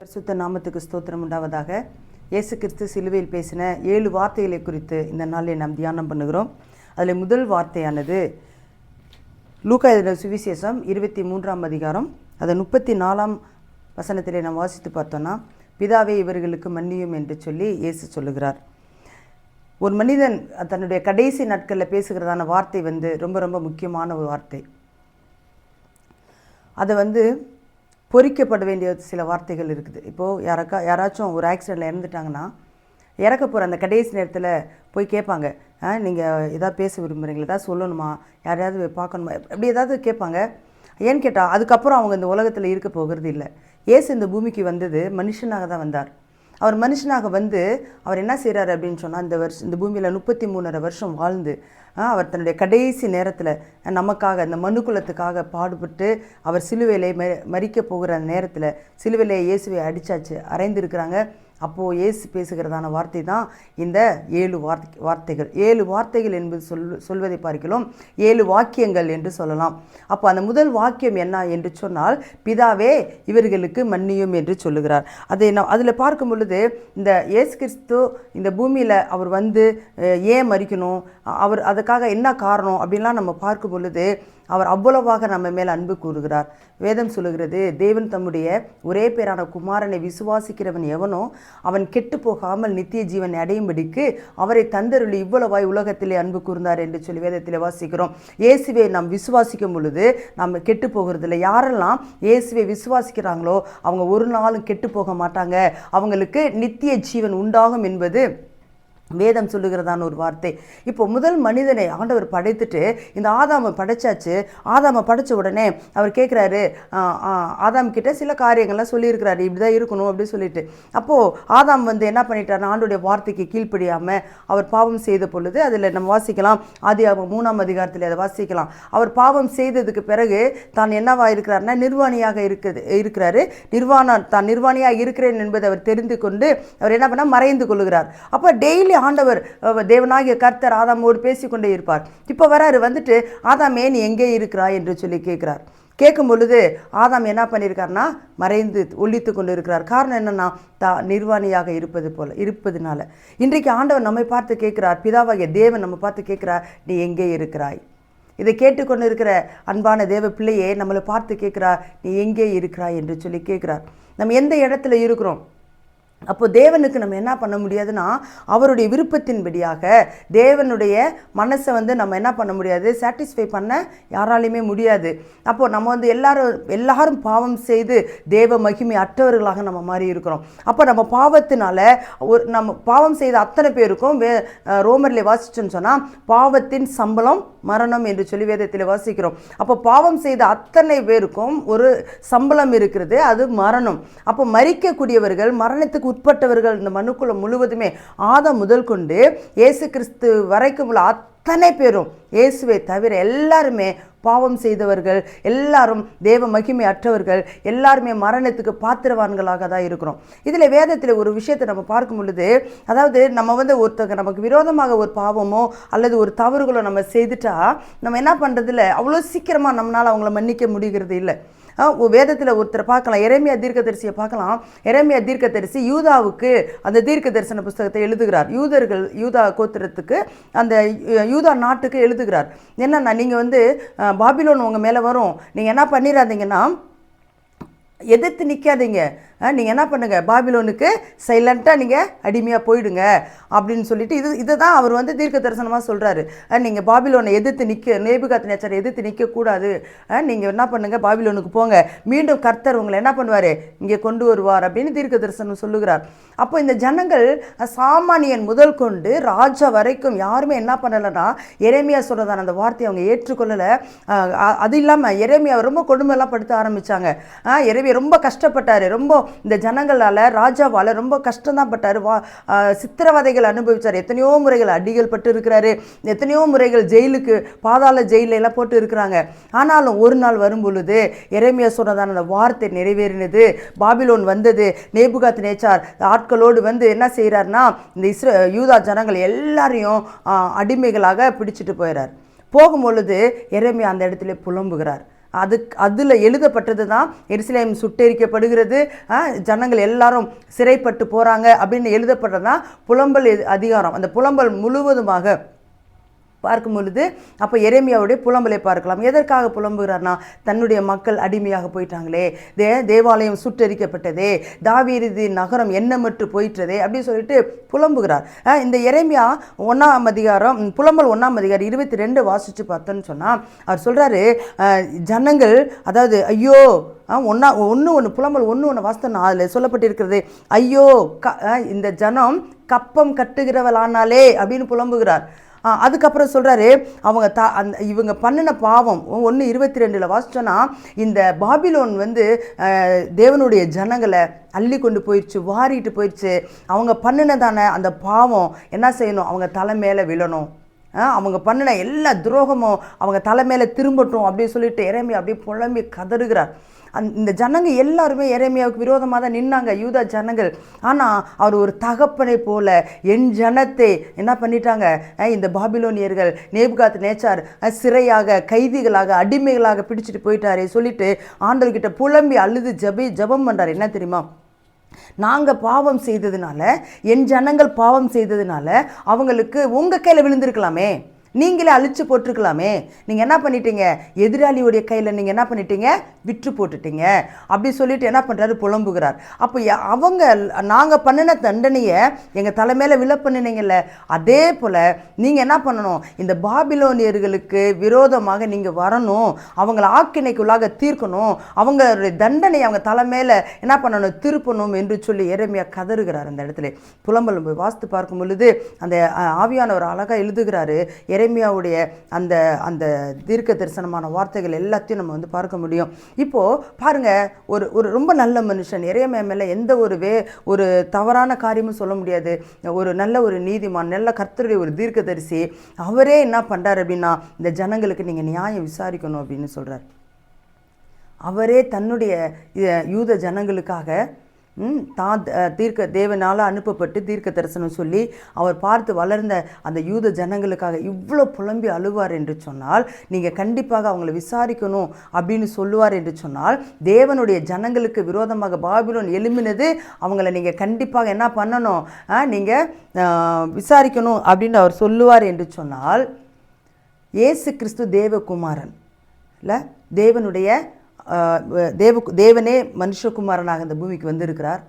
பரிசுத்த நாமத்துக்கு ஸ்தோத்திரம் உண்டாவதாக. இயேசு கிறிஸ்து சிலுவையில் பேசின ஏழு வார்த்தைகளை குறித்து இந்த நாளில் நாம் தியானம் பண்ணுகிறோம். அதில் முதல் வார்த்தையானது லூக்கா சுவிசேஷம் இருபத்தி மூன்றாம் அதிகாரம் அதை முப்பத்தி நாலாம் வசனத்திலே நாம் வாசித்து பார்த்தோன்னா பிதாவே இவர்களுக்கு மன்னியும் என்று சொல்லி இயேசு சொல்லுகிறார். ஒரு மனிதன் தன்னுடைய கடைசி நாட்களில் பேசுகிறதான வார்த்தை வந்து ரொம்ப ரொம்ப முக்கியமான ஒரு வார்த்தை. அதை வந்து பொறிக்கப்பட வேண்டிய சில வார்த்தைகள் இருக்குது. இப்போது யாராக்கா யாராச்சும் ஒரு ஆக்சிடெண்ட்டில் இறந்துட்டாங்கன்னா இறக்க போகிற அந்த கடைசி நேரத்தில் போய் கேட்பாங்க ஆ நீங்கள் எதாவது பேச விரும்புகிறீங்களா ஏதாவது சொல்லணுமா? யாரையாவது பார்க்கணுமா? அப்படி ஏதாவது கேட்பாங்க ஏன்னு கேட்டால் அதுக்கப்புறம் அவங்க இந்த உலகத்தில் இருக்க போகிறது இல்லை. ஏசு இந்த பூமிக்கு வந்தது மனுஷனாக தான் வந்தார். அவர் மனுஷனாக வந்து அவர் என்ன செய்கிறாரு அப்படின்னு சொன்னால் இந்த வருஷம் இந்த பூமியில் முப்பத்தி மூணரை வருஷம் வாழ்ந்து அவர் தன்னுடைய கடைசி நேரத்தில் நமக்காக இந்த மனுக்குலத்துக்காக பாடுபட்டு அவர் சிலுவையிலே ம மறிக்க போகிற நேரத்தில் சிலுவையிலே இயேசுவை அடித்தாச்சு அரைந்திருக்கிறாங்க அப்போது ஏசு பேசுகிறதான வார்த்தை தான் இந்த ஏழு வார்த்தை வார்த்தைகள். ஏழு வார்த்தைகள் என்பது சொல் சொல்வதை பார்க்கலாம் ஏழு வாக்கியங்கள் என்று சொல்லலாம். அப்போ அந்த முதல் வாக்கியம் என்ன என்று சொன்னால் பிதாவே இவர்களுக்கு மன்னியும் என்று சொல்லுகிறார். அதை நான் அதில் பார்க்கும் பொழுது இந்த ஏசு கிறிஸ்து இந்த பூமியில் அவர் வந்து ஏன் மறிக்கணும் அவர் அதுக்காக என்ன காரணம்? அப்படின்லாம் நம்ம பார்க்கும் பொழுது அவர் அவ்வளவாக நம்ம மேல் அன்பு கூறுகிறார். வேதம் சொல்லுகிறது தேவன் தம்முடைய ஒரே பேரான குமாரனை விசுவாசிக்கிறவன் எவனோ அவன் கெட்டு போகாமல் நித்திய ஜீவனை அடையும்படிக்கு அவரை தந்தருளி இவ்வளவாய் உலகத்திலே அன்பு கூர்ந்தார் என்று சொல்லி வேதத்தில் வாசிக்கிறோம். இயேசுவை நாம் விசுவாசிக்கும் பொழுது நம்ம கெட்டு போகிறதில்ல. யாரெல்லாம் இயேசுவை விசுவாசிக்கிறாங்களோ அவங்க ஒரு நாளும் கெட்டு போக மாட்டாங்க. அவங்களுக்கு நித்திய ஜீவன் உண்டாகும் என்பது வேதம் சொல்லுகிறதான ஒரு வார்த்தை. இப்போ முதல் மனிதனை ஆண்டவர் படைத்துட்டு இந்த ஆதாமை படைச்சாச்சு. ஆதாமை படைச்ச உடனே அவர் கேட்குறாரு ஆதாம் கிட்ட சில காரியங்கள்லாம் சொல்லியிருக்கிறாரு. இப்படி தான் இருக்கணும் அப்படின்னு சொல்லிட்டு. அப்போது ஆதாம் வந்து என்ன பண்ணிட்டாருன்னா ஆண்டுடைய வார்த்தைக்கு கீழ்ப்படியாமல் அவர் பாவம் செய்த பொழுது அதில் நம்ம வாசிக்கலாம். ஆதி மூணாம் அதிகாரத்தில் அதை வாசிக்கலாம். அவர் பாவம் செய்ததுக்கு பிறகு தான் என்னவா இருக்கிறாருன்னா நிர்வாணியாக இருக்குது இருக்கிறாரு. நிர்வாணம் தான் நிர்வாணியாக இருக்கிறேன் என்பதை அவர் தெரிந்து கொண்டு அவர் என்ன பண்ணால் மறைந்து கொள்ளுகிறார். அப்போ டெய்லி ஆண்டவர் தேவனாகிய கர்த்தர் ஆதாமோடு பேசிக்கொண்டே இருப்பார். இப்போ வராரு வந்துட்டு ஆதாமே நீ எங்கே இருக்கிறாய்? என்று சொல்லி கேட்குறார். கேட்கும் பொழுது ஆதாம் என்ன பண்ணியிருக்காருன்னா மறைந்து ஒழித்து கொண்டு இருக்கிறார் காரணம் என்னன்னா தா நிர்வாணியாக இருப்பது போல இருப்பதுனால. இன்றைக்கு ஆண்டவர் நம்மை பார்த்து கேட்கிறார். பிதாவாகிய தேவன் நம்ம பார்த்து கேட்கிறார் நீ எங்கே இருக்கிறாய்? இதை கேட்டுக்கொண்டு இருக்கிற அன்பான தேவ பிள்ளையே நம்மளை பார்த்து கேட்கிறார் நீ எங்கே இருக்கிறாய்? என்று சொல்லி கேட்கிறார். நம்ம எந்த இடத்துல இருக்கிறோம்? அப்போ தேவனுக்கு நம்ம என்ன பண்ண முடியாதுன்னா அவருடைய விருப்பத்தின்படியாக தேவனுடைய மனசை வந்து நம்ம என்ன பண்ண முடியாது சாட்டிஸ்ஃபை பண்ண யாராலையுமே முடியாது. அப்போது நம்ம வந்து எல்லாரும் எல்லாரும் பாவம் செய்து தேவ மகிமை அற்றவர்களாக நம்ம மாறி இருக்கிறோம். அப்போ நம்ம பாவத்தினால ஒரு நம்ம பாவம் செய்த அத்தனை பேருக்கும் வே ரோமரில் ரோமர்ல வாசிச்சோன்னு சொன்னால் பாவத்தின் சம்பளம் மரணம் என்று சொல்லி வேதத்தில் வாசிக்கிறோம். அப்போ பாவம் செய்த அத்தனை பேருக்கும் ஒரு சம்பளம் இருக்கிறது அது மரணம். அப்போ மறிக்கக்கூடியவர்கள் மரணத்துக்கு உட்பட்டவர்கள் இந்த மனுக்குளம் முழுவதுமே ஆதம் முதல் கொண்டு இயேசு கிறிஸ்து வரைக்கும் உள்ள அத்தனை பேரும் இயேசுவை தவிர எல்லாருமே பாவம் செய்தவர்கள் எல்லாரும் தேவ மகிமை அற்றவர்கள் எல்லாருமே மரணத்துக்கு பாத்திரவான்களாக தான் இருக்கிறோம். இதில் வேதத்தில் ஒரு விஷயத்தை நம்ம பார்க்கும் பொழுது அதாவது நம்ம வந்து ஒருத்தங்க நமக்கு விரோதமாக ஒரு பாவமோ அல்லது ஒரு தவறுகளோ நம்ம செய்துட்டா நம்ம என்ன பண்ணுறதில்ல அவ்வளோ சீக்கிரமாக நம்மளால் அவங்கள மன்னிக்க முடிகிறது இல்லை. வேதத்தில் ஒருத்தரை பார்க்கலாம். எரேமியா தீர்க்கதரிசியை பார்க்கலாம். எரேமியா தீர்க்கதரிசி யூதாவுக்கு அந்த தீர்க்க தரிசன புஸ்தகத்தை எழுதுகிறார். யூதர்கள் யூதா கோத்திரத்துக்கு அந்த யூதா நாட்டுக்கு எழுதுகிறார். என்னன்னா நீங்கள் வந்து பாபிலோன் உங்கள் மேலே வரும். நீங்கள் என்ன பண்ணிடாதீங்கன்னா எதிர்த்து நிற்காதீங்க நீங்கள் என்ன பண்ணுங்கள் பாபிலோனுக்கு சைலண்ட்டாக நீங்கள் அடிமையாக போயிடுங்க அப்படின்னு சொல்லிட்டு இது இதை தான் அவர் வந்து தீர்க்க தரிசனமாக சொல்கிறாரு நீங்கள் பாபிலோனை எதிர்த்து நிற்க நேபுகாத் நேச்சரை எதிர்த்து நிற்கக்கூடாது நீங்கள் என்ன பண்ணுங்கள் பாபிலோனுக்கு போங்க. மீண்டும் கர்த்தர் உங்களை என்ன பண்ணுவார்? இங்கே கொண்டு வருவார் அப்படின்னு தீர்க்க தரிசனம் சொல்லுகிறார். அப்போ இந்த ஜனங்கள் சாமானியன் முதல் கொண்டு ராஜா வரைக்கும் யாருமே என்ன பண்ணலைன்னா எரேமியா சொல்கிறதான அந்த வார்த்தையை அவங்க ஏற்றுக்கொள்ளலை. அது இல்லாமல் எரேமியா ரொம்ப கொடுமைலாம் படுத்த ஆரம்பித்தாங்க எரேமியா ரொம்ப கஷ்டப்பட்டார். ரொம்ப இந்த ஜனங்களால் ராஜாவால் ரொம்ப கஷ்டம்தான் பட்டார். வா சித்திரவதைகள் அனுபவிச்சார். எத்தனையோ முறைகள் அடிகள் பட்டு இருக்கிறாரு எத்தனையோ முறைகள் ஜெயிலுக்கு பாதாள ஜெயிலெல்லாம் போட்டு இருக்கிறாங்க. ஆனாலும் ஒரு நாள் வரும் பொழுது எரேமியா சொன்னதான அந்த வார்த்தை நிறைவேறினது. பாபிலோன் வந்தது. நேபுகாத் நேச்சார் ஆட்களோடு வந்து என்ன செய்கிறாருன்னா இந்த இஸ்ர யூதா ஜனங்கள் எல்லாரையும் அடிமைகளாக பிடிச்சிட்டு போயிறார். போகும் பொழுது அந்த இடத்துல புலம்புகிறார். அது அதில் எழுதப்பட்டது தான் எருசலேம் சுட்டெரிக்கப்படுகிறது. ஜனங்கள் எல்லாரும் சிறைப்பட்டு போகிறாங்க அப்படின்னு எழுதப்பட்டது தான் புலம்பல் அதிகாரம். அந்த புலம்பல் முழுவதுமாக பார்க்கும் பொழுது அப்போ எரேமியாவுடைய புலம்பலை பார்க்கலாம். எதற்காக புலம்புகிறார்னா தன்னுடைய மக்கள் அடிமையாக போயிட்டாங்களே தே தேவாலயம் சுட்டரிக்கப்பட்டதே தாவீரதி நகரம் எண்ணமற்று போயிட்டதே அப்படின்னு சொல்லிட்டு புலம்புகிறார். இந்த எரேமியா ஒன்றாம் அதிகாரம் புலம்பல் ஒன்றாம் அதிகாரம் இருபத்தி ரெண்டு வாசித்து பார்த்தோன்னு சொன்னால் அவர் சொல்கிறாரு ஜனங்கள் அதாவது ஐயோ ஒன்றா ஒன்று ஒன்று புலம்பல் ஒன்று ஒன்று வாஸ்தவம் அதில் சொல்லப்பட்டிருக்கிறது ஐயோ க இந்த ஜனம் கப்பம் கட்டுகிறவளானாலே அப்படின்னு புலம்புகிறார். அதுக்கப்புறம் சொல்கிறாரு அவங்க த அந்த இவங்க பண்ணின பாவம் ஒன்று இருபத்தி ரெண்டில் வாசிச்சோன்னா இந்த பாபிலோன் வந்து தேவனுடைய ஜனங்களை அள்ளி கொண்டு போயிடுச்சு வாரிட்டு போயிடுச்சு அவங்க பண்ணினதான அந்த பாவம் என்ன செய்யணும்? அவங்க தலை மேலே விழணும். அவங்க பண்ணின எல்லா துரோகமும் அவங்க தலை மேலே திரும்பட்டும் அப்படின்னு சொல்லிட்டு இறைமையா அப்படியே புலம்பி கதறுகிறார். அந் இந்த ஜனங்க எல்லாருமே இறைமையாவுக்கு விரோதமாக தான் நின்னாங்க யூதா ஜனங்கள். ஆனால் அவர் ஒரு தகப்பனை போல என் ஜனத்தை என்ன பண்ணிட்டாங்க? இந்த பாபிலோனியர்கள் நேபுகாத் நேச்சார் சிறையாக கைதிகளாக அடிமைகளாக பிடிச்சிட்டு போயிட்டாரே சொல்லிட்டு ஆண்டவர்கிட்ட புலம்பி அழுது ஜபி ஜபம் பண்ணுறாரு என்ன தெரியுமா? நாங்கள் பாவம் செய்ததுனால என் ஜனங்கள் பாவம் செய்ததுனால அவங்களுக்கு உங்கள் கையில் விழுந்திருக்கலாமே. நீங்களே அழிச்சு போட்டிருக்கலாமே. நீங்கள் என்ன பண்ணிட்டீங்க? எதிராளியுடைய கையில் நீங்கள் என்ன பண்ணிட்டீங்க? விற்று போட்டுட்டீங்க. அப்படி சொல்லிட்டு என்ன பண்ணுறாரு புலம்புகிறார். அப்போ அவங்க நாங்கள் பண்ணின தண்டனையை எங்கள் தலைமையில் விழ பண்ணினீங்கல்ல அதே போல் நீங்கள் என்ன பண்ணணும்? இந்த பாபிலோனியர்களுக்கு விரோதமாக நீங்கள் வரணும். அவங்கள ஆக்கினைக்குள்ளாக தீர்க்கணும். அவங்களுடைய தண்டனை அவங்க தலைமையில் என்ன பண்ணணும்? திருப்பணும் என்று சொல்லி எரேமியா கதறுகிறார் அந்த இடத்துல. புலம்பல் போய் வாஸ்து பார்க்கும் பொழுது அந்த ஆவியானவர் அழகாக எழுதுகிறாரு எரேமியாவுடைய அந்த அந்த தீர்க்க தரிசனமான வார்த்தைகள் எல்லாத்தையும் நம்ம வந்து பார்க்க முடியும். இப்போது பாருங்க ஒரு ஒரு ரொம்ப நல்ல மனுஷன் எரேமியா மேலே எந்த ஒரு வே ஒரு தவறான காரியமும் சொல்ல முடியாது. ஒரு நல்ல ஒரு நீதிமான் நல்ல கர்த்தருடைய ஒரு தீர்க்க தரிசி அவரே என்ன பண்ணுறாரு அப்படின்னா இந்த ஜனங்களுக்கு நீங்கள் நியாயம் விசாரிக்கணும் அப்படின்னு சொல்கிறார் அவரே தன்னுடைய யூத ஜனங்களுக்காக தான் தீர்க்க தேவனால் அனுப்பப்பட்டு தீர்க்க தரிசனம் சொல்லி அவர் பார்த்து வளர்ந்த அந்த யூத ஜனங்களுக்காக இவ்வளோ புலம்பி அழுவார் என்று சொன்னால் நீங்கள் கண்டிப்பாக அவங்கள விசாரிக்கணும் அப்படின்னு சொல்லுவார் என்று சொன்னால் தேவனுடைய ஜனங்களுக்கு விரோதமாக பாபிலோன் எழும்பினது அவங்கள நீங்கள் கண்டிப்பாக என்ன பண்ணணும்? நீங்கள் விசாரிக்கணும் அப்படின்னு அவர் சொல்லுவார் என்று சொன்னால் இயேசு கிறிஸ்து தேவகுமாரன் இல்லை தேவனுடைய தேவ தேவனே மனுஷகுமாரனாக இந்த பூமிக்கு வந்திருக்கிறார்.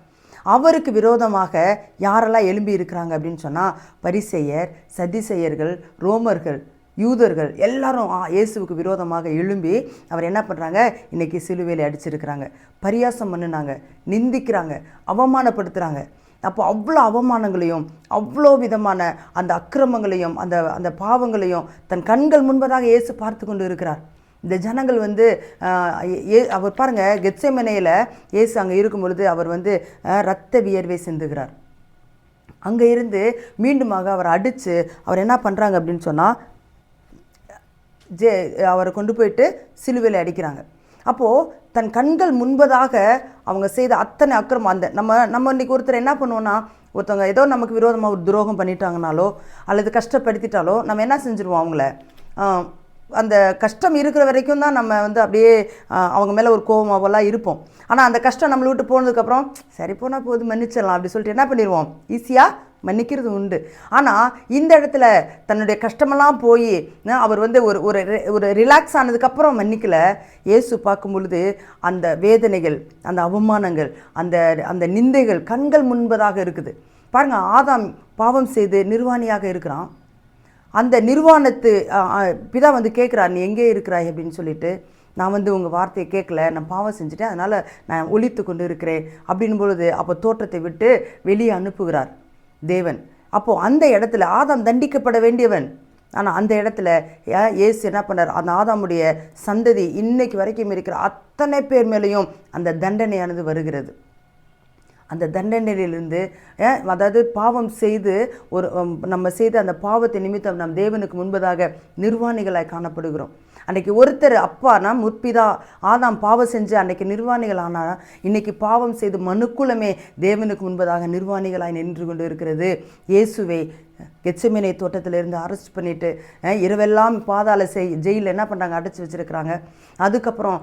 அவருக்கு விரோதமாக யாரெல்லாம் எழும்பி இருக்கிறாங்க அப்படின்னு சொன்னால் பரிசெயர் சதிசெயர்கள் ரோமர்கள் யூதர்கள் எல்லாரும் ஆ, இயேசுவுக்கு விரோதமாக எழும்பி அவர் என்ன பண்ணுறாங்க இன்றைக்கி சிலுவையில் அடிச்சிருக்கிறாங்க. பரியாசம் பண்ணுனாங்க நிந்திக்கிறாங்க அவமானப்படுத்துகிறாங்க அப்போ அவ்வளோ அவமானங்களையும் அவ்வளோ விதமான அந்த அக்கிரமங்களையும் அந்த அந்த பாவங்களையும் தன் கண்கள் முன்பதாக இயேசு பார்த்து கொண்டு இருக்கிறார். இந்த ஜனங்கள் வந்து ஏ- அவர் பாருங்க கெட்சமனையில் இயேசு அங்கே இருக்கும் பொழுது அவர் வந்து ரத்த வியர்வை சிந்துகிறார். அங்கே இருந்து மீண்டுமாக அவர் அடித்து அவர் என்ன பண்ணுறாங்க அப்படின்னு சொன்னால் ஜே அவரை கொண்டு போயிட்டு சிலுவையில் அடிக்கிறாங்க. அப்போது தன் கண்கள் முன்பதாக அவங்க செய்த அத்தனை அக்கிரமம் அந்த நம்ம நம்ம இன்னைக்கு ஒருத்தர் என்ன பண்ணுவோன்னா ஒருத்தவங்க ஏதோ நமக்கு விரோதமாக ஒரு துரோகம் பண்ணிட்டாங்கனாலோ அல்லது கஷ்டப்படுத்திட்டாலோ நம்ம என்ன செஞ்சுருவோம் அவங்கள? அந்த கஷ்டம் இருக்கிற வரைக்கும் தான் நம்ம வந்து அப்படியே அவங்க மேலே ஒரு கோபமாவெல்லாம் இருப்போம். ஆனால் அந்த கஷ்டம் நம்மளை விட்டு போனதுக்கப்புறம் சரி போனால் போது மன்னிச்சிடலாம் அப்படி சொல்லிட்டு என்ன பண்ணிடுவோம்? ஈஸியாக மன்னிக்கிறது உண்டு. ஆனால் இந்த இடத்துல தன்னுடைய கஷ்டமெல்லாம் போய் அவர் வந்து ஒரு ஒரு ஒரு ரிலாக்ஸ் ஆனதுக்கப்புறம் மன்னிக்கல. இயேசு பார்க்கும் பொழுது அந்த வேதனைகள் அந்த அவமானங்கள் அந்த அந்த நிந்தைகள் கண்கள் முன்பதாக இருக்குது. பாருங்கள் ஆதாம் பாவம் செய்து நிர்வாணியாக இருக்கிறான். அந்த நிர்வாணத்து பிதா வந்து கேட்குறார் நீ எங்கே இருக்கிறாய்? அப்படின்னு சொல்லிட்டு நான் வந்து உங்கள் வார்த்தையை கேட்கல நான் பாவம் செஞ்சுட்டேன் அதனால் நான் ஒழித்து கொண்டு இருக்கிறேன். அப்படின் பொழுது அப்போ தோற்றத்தை விட்டு வெளியே அனுப்புகிறார் தேவன். அப்போது அந்த இடத்துல ஆதாம் தண்டிக்கப்பட வேண்டியவன். ஆனால் அந்த இடத்துல ஏசு என்ன பண்ணார்? அந்த ஆதாமுடைய சந்ததி இன்னைக்கு வரைக்கும் இருக்கிற அத்தனை பேர் மேலேயும் அந்த தண்டனையானது வருகிறது. அந்த தண்டனையிலிருந்து அதாவது பாவம் செய்து ஒரு நம்ம செய்த அந்த பாவத்தை நிமித்தம் நம் தேவனுக்கு முன்பதாக நிர்வாணிகளாய் காணப்படுகிறோம். அன்னைக்கு ஒருத்தர் அப்பானா முற்பிதா ஆதாம் பாவம் செஞ்சு அன்றைக்கி நிர்வாணிகள் ஆனால் இன்றைக்கி பாவம் செய்து மனுக்குலமே தேவனுக்கு முன்பதாக நிர்வாணிகளாய் நின்று கொண்டு இருக்கிறது. இயேசுவை கெச்சமேனை தோட்டத்திலிருந்து அரெஸ்ட் பண்ணிட்டு இரவெல்லாம் பாதாள செய் ஜெயிலில் என்ன பண்ணுறாங்க அடைச்சி வச்சிருக்கிறாங்க. அதுக்கப்புறம்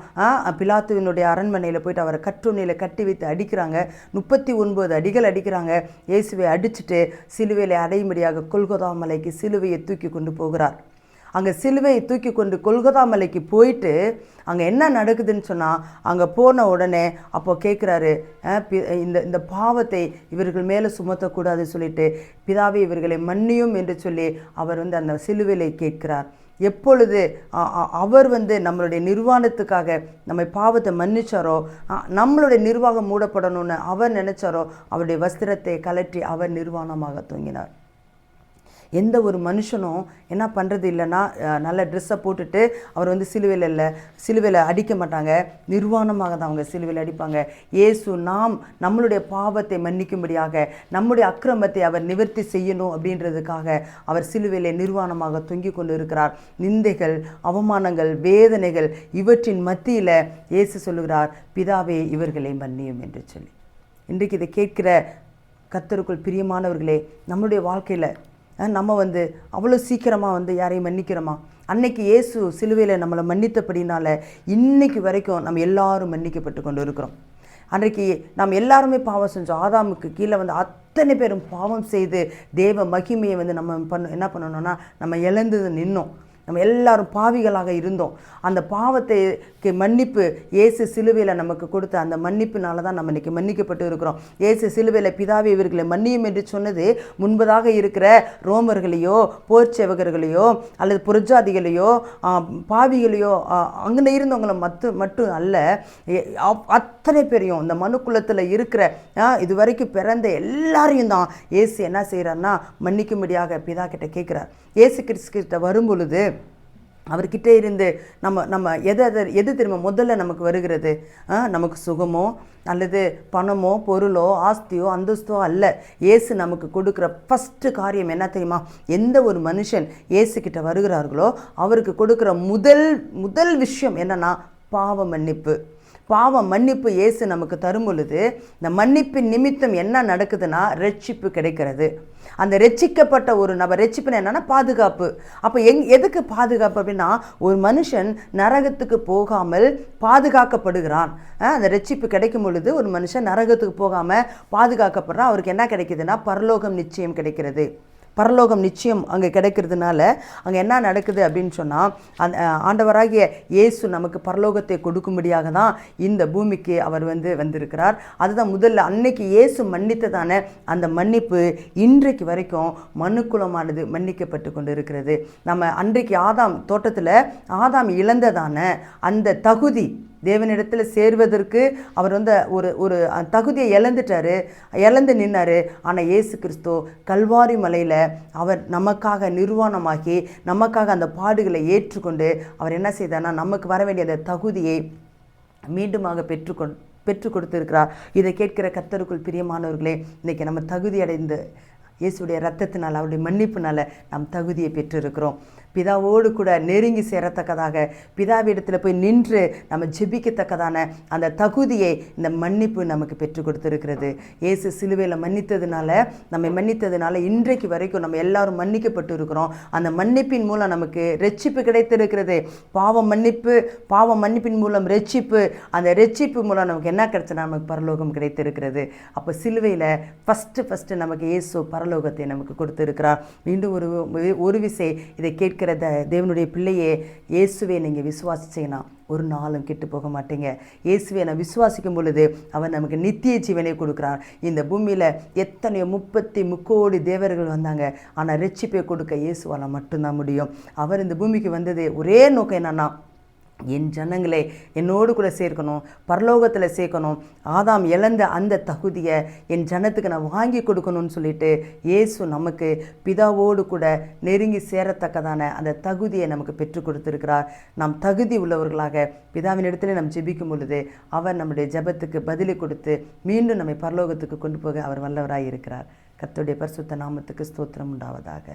பிலாத்துவினுடைய அரண்மனையில் போயிட்டு அவரை கட்டுணையில் கட்டி வைத்து அடிக்கிறாங்க. முப்பத்தி ஒன்பது அடிகள் அடிக்கிறாங்க. இயேசுவை அடிச்சுட்டு சிலுவையில் அடையும்படியாக கொல்கொதா மலைக்கு சிலுவையை தூக்கி கொண்டு போகிறார். அங்கே சிலுவையை தூக்கி கொண்டு கொல்கத்தா மலைக்கு போயிட்டு அங்கே என்ன நடக்குதுன்னு சொன்னால் அங்கே போன உடனே அப்போ கேட்குறாரு இந்த இந்த பாவத்தை இவர்கள் மேலே சுமத்தக்கூடாது சொல்லிட்டு பிதாவை இவர்களை மன்னியும் என்று சொல்லி அவர் வந்து அந்த சிலுவையிலே கேட்கிறார். எப்பொழுது அ- அவர் வந்து நம்மளுடைய நிர்வாணத்துக்காக நம்ம பாவத்தை மன்னிச்சாரோ நம்மளுடைய நிர்வாகம் மூடப்படணும்னு அவர் நினைச்சாரோ அவருடைய வஸ்திரத்தை கலற்றி அவர் நிர்வாணமாக தூங்கினார் எந்த ஒரு மனுஷனும் என்ன பண்ணுறது இல்லைன்னா நல்ல ட்ரெஸ்ஸை போட்டுட்டு அவர் வந்து சிலுவையில் இல்லை சிலுவையில் அடிக்க மாட்டாங்க. நிர்வாணமாக தான் அவங்க சிலுவையில் அடிப்பாங்க. இயேசு நாம் நம்மளுடைய பாவத்தை மன்னிக்கும்படியாக நம்முடைய அக்கிரமத்தை அவர் நிவர்த்தி செய்யணும் அப்படின்றதுக்காக அவர் சிலுவையிலே நிர்வாணமாக தொங்கிக் கொண்டு இருக்கிறார் நிந்தைகள் அவமானங்கள் வேதனைகள் இவற்றின் மத்தியில் இயேசு சொல்லுகிறார் பிதாவே இவர்களை மன்னியும் என்று சொல்லி. இன்றைக்கு இதை கேட்கிற கத்தருக்குள் பிரியமானவர்களே நம்மளுடைய வாழ்க்கையில் நம்ம வந்து அவ்வளோ சீக்கிரமாக வந்து யாரையும் மன்னிக்கிறோமா? அன்னைக்கு இயேசு சிலுவையில் நம்மளை மன்னித்தபடினால இன்னைக்கு வரைக்கும் நம்ம எல்லாரும் மன்னிக்கப்பட்டு கொண்டு இருக்கிறோம் அன்றைக்கு நாம் எல்லாருமே பாவம் செஞ்சோம். ஆதாமுக்கு கீழே வந்து அத்தனை பேரும் பாவம் செய்து தேவ மகிமையை வந்து நம்ம பண்ண என்ன பண்ணணும்னா நம்ம இழந்தது நின்னோம். நம்ம எல்லாரும் பாவிகளாக இருந்தோம். அந்த பாவத்தைக்கு மன்னிப்பு இயேசு சிலுவையில் நமக்கு கொடுத்த அந்த மன்னிப்பினால தான் நம்ம இன்றைக்கி மன்னிக்கப்பட்டு இருக்கிறோம். இயேசு சிலுவையில் பிதாவே இவர்களை மன்னியும் என்று சொன்னது முன்பதாக இருக்கிற ரோமர்களையோ போர்ச்சேவகர்களையோ அல்லது புரஜாதிகளையோ பாவிகளையோ அங்கே இருந்தவங்களை மத்து மட்டும் அல்ல அப்- அத்தனை பேரையும் இந்த மனுக்குலத்தில் இருக்கிற இது வரைக்கும் பிறந்த எல்லாரையும் தான் இயேசு என்ன செய்கிறாருன்னா மன்னிக்கும்படியாக பிதா கிட்ட கேட்குறார் இயேசு கிறிஸ்து கிட்ட வரும் பொழுது அவர்கிட்ட இருந்து நம்ம நம்ம எது எது எது திரும்ப முதல்ல நமக்கு வருகிறது? ஆ, நமக்கு சுகமோ அல்லது பணமோ பொருளோ ஆஸ்தியோ அந்தஸ்தோ அல்ல. இயேசு நமக்கு கொடுக்குற ஃபஸ்ட்டு காரியம் என்ன தெரியுமா? எந்த ஒரு மனுஷன் ஏசுக்கிட்ட வருகிறார்களோ அவருக்கு கொடுக்குற முதல் முதல் விஷயம் என்னென்னா பாவ மன்னிப்பு. பாவம் மன்னிப்பு இயேசு நமக்கு தரும் பொழுது இந்த மன்னிப்பின் நிமித்தம் என்ன நடக்குதுன்னா ரட்சிப்பு கிடைக்கிறது. அந்த ரட்சிக்கப்பட்ட ஒரு நபர் ரட்சிப்புன்னு என்னன்னா பாதுகாப்பு. அப்போ எங் எதுக்கு பாதுகாப்பு அப்படின்னா ஒரு மனுஷன் நரகத்துக்கு போகாமல் பாதுகாக்கப்படுகிறான். அந்த ரட்சிப்பு கிடைக்கும் பொழுது ஒரு மனுஷன் நரகத்துக்கு போகாமல் பாதுகாக்கப்படுறான். அவருக்கு என்ன கிடைக்குதுன்னா பரலோகம் நிச்சயம் கிடைக்கிறது. பரலோகம் நிச்சயம் அங்கே கிடைக்கிறதுனால அங்கே என்ன நடக்குது அப்படின்னு சொன்னால் அந்த ஆண்டவராகிய இயேசு நமக்கு பரலோகத்தை கொடுக்கும்படியாக தான் இந்த பூமிக்கு அவர் வந்து வந்திருக்கிறார். அதுதான் முதல்ல அன்னைக்கு இயேசு மன்னித்ததான அந்த மன்னிப்பு இன்றைக்கு வரைக்கும் மனுக்குலமானது மன்னிக்கப்பட்டு கொண்டு இருக்கிறது நம்ம அன்றைக்கு ஆதாம் தோட்டத்தில் ஆதாம் இழந்ததான அந்த தகுதி தேவனிடத்தில் சேர்வதற்கு அவர் வந்து ஒரு ஒரு தகுதியை இழந்துட்டாரு. இழந்து நின்னார். ஆனால் இயேசு கிறிஸ்து கல்வாரி மலையில் அவர் நமக்காக நிர்வாணமாகி நமக்காக அந்த பாடுகளை ஏற்றுக்கொண்டு அவர் என்ன செய்தார்னா நமக்கு வர வேண்டிய அந்த தகுதியை மீண்டுமாக பெற்றுக்கொண் பெற்று கொடுத்திருக்கிறார். இதை கேட்கிற கத்தருக்குள் பிரியமானவர்களே இன்றைக்கி நம்ம தகுதி அடைந்து இயேசுடைய ரத்தத்தினால் அவருடைய மன்னிப்புனால் நாம் தகுதியை பெற்றிருக்கிறோம். பிதாவோடு கூட நெருங்கி சேரத்தக்கதாக பிதாவிடத்தில் போய் நின்று நம்ம ஜெபிக்கத்தக்கதான அந்த தகுதியை இந்த மன்னிப்பு நமக்கு பெற்றுக் கொடுத்துருக்கிறது. இயேசு சிலுவையில் மன்னித்ததுனால நம்மை மன்னித்ததுனால இன்றைக்கு வரைக்கும் நம்ம எல்லாரும் மன்னிக்கப்பட்டு இருக்கிறோம். அந்த மன்னிப்பின் மூலம் நமக்கு ரெச்சிப்பு கிடைத்திருக்கிறது. பாவம் மன்னிப்பு பாவம் மன்னிப்பின் மூலம் ரெச்சிப்பு அந்த ரெச்சிப்பு மூலம் நமக்கு என்ன கிடைச்சனா நமக்கு பரலோகம் கிடைத்திருக்கிறது. அப்போ சிலுவையில் ஃபஸ்ட்டு ஃபஸ்ட்டு நமக்கு இயேசு பரலோகத்தை நமக்கு கொடுத்துருக்கிறார். மீண்டும் ஒரு ஒரு விசை இதை கேட்க இருக்கிற த தேவனுடைய பிள்ளையே இயேசுவை நீங்கள் விசுவாசிச்சீங்கன்னா ஒரு நாளும் கெட்டு போக மாட்டீங்க. இயேசுவை நான் விசுவாசிக்கும் பொழுது அவன் நமக்கு நித்திய ஜீவனை கொடுக்குறார் இந்த பூமியில் எத்தனையோ முப்பத்தி முக்கோடி தேவர்கள் வந்தாங்க. ஆனால் ரெச்சிப்பை கொடுக்க இயேசுவால் மட்டும்தான் முடியும். அவர் இந்த பூமிக்கு வந்தது ஒரே நோக்கம் என்னன்னா என் ஜனங்களை என்னோடு கூட சேர்க்கணும் பரலோகத்தில் சேர்க்கணும். ஆதாம் இழந்த அந்த தகுதியை என் ஜனத்துக்கு நான் வாங்கி கொடுக்கணும்னு சொல்லிட்டு இயேசு நமக்கு பிதாவோடு கூட நெருங்கி சேரத்தக்கதான அந்த தகுதியை நமக்கு பெற்றுக் கொடுத்துருக்கிறார். நாம் தகுதி உள்ளவர்களாக பிதாவின் இடத்துல நாம் ஜெபிக்கும் பொழுது அவர் நம்முடைய ஜெபத்துக்கு பதிலை கொடுத்து மீண்டும் நம்மை பரலோகத்துக்கு கொண்டு போக அவர் வல்லவராக இருக்கிறார் கத்துடைய பரிசுத்த நாமத்துக்கு ஸ்தோத்திரம் உண்டாவதாக.